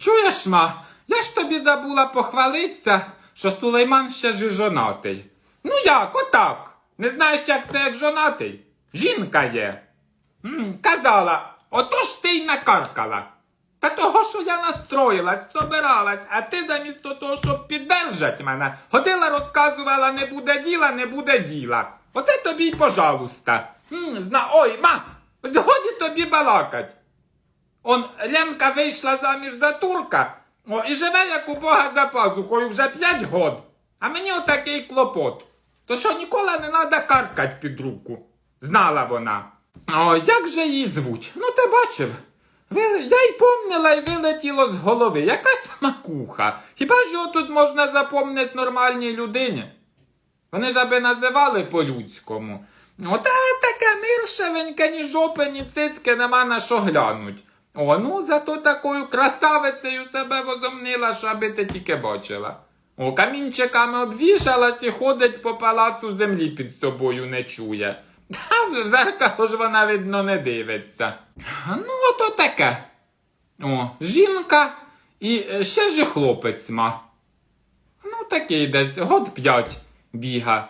Чуєш, ма, я ж тобі забула похвалитися, що Сулейман ще ж жонатий. Ну як, отак? Не знаєш, як це як жонатий? Жінка є. М, казала, отож ти й накаркала. Та того, що я настроїлась, собиралась, а ти замість того, щоб піддержать мене, ходила, розказувала, не буде діла, не буде діла. Оце тобі й пожалуйста. М, зна... Ой, ма, згоді тобі балакать. Он Ленка вийшла заміж за турка, о, і живе, як у Бога за пазухою вже п'ять год. А мені отакий клопот. То що ніколи не треба каркать під руку. Знала вона. О, як же її звуть? Ну, ти бачив. Я й помнила і вилетіло з голови. Якась макуха. Хіба ж його тут можна запомнити нормальній людині? Вони ж аби називали по-людському. Ота таке миршевеньке, ні жопи, ні цицьки нема на що глянуть. О, ну зато такою красавицею себе возомнила, що аби ти тільки бачила. О, камінчиками обвішалась і ходить по палацу землі під собою не чує. Та в зеркало ж вона, видно, не дивиться. Ну, ото таке. О, жінка і е, ще ж хлопець ма. Ну, такий десь год п'ять біга.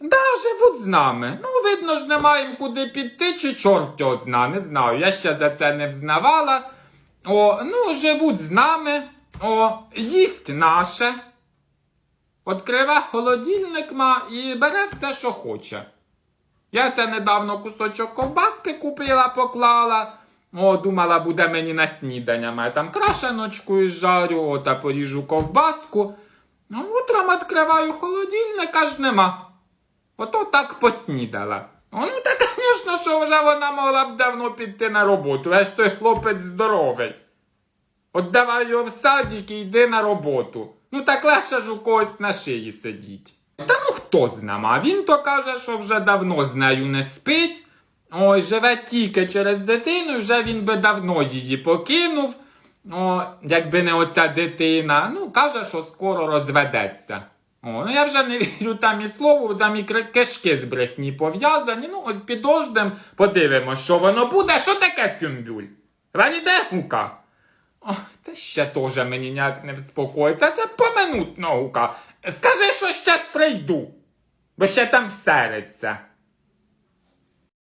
Да, живуть з нами. Ну, видно ж, не маємо куди піти, чи чорт його зна, не знаю. Я ще за це не взнавала. О, ну, живуть з нами. О, їсть наше. Открива холодильник ма і бере все, що хоче. Я це недавно кусочок ковбаски купила, поклала. О, думала, буде мені на снідання. Маю там крашеночку із жарю, о, та поріжу ковбаску. Ну, утром відкриваю холодильник, аж нема. Ото так поснідала. Ну та, звісно, що вже вона могла б давно піти на роботу, а той хлопець здоровий. От давай його в садик і йди на роботу. Ну так легше ж у когось на шиї сидіть. Та ну хто зна, а він то каже, що вже давно з нею не спить. Ой, живе тільки через дитину, вже він би давно її покинув. О, якби не оця дитина. Ну, каже, що скоро розведеться. О, ну я вже не вірю там і слову, там і кишки з брехні пов'язані. Ну, от під дождем подивимось, що воно буде. Що таке сюмбюль? Валіде гука? О, це ще теж мені ніяк не вспокоїться. Це поминутна гука. Скажи, що ще прийду, бо ще там всериться.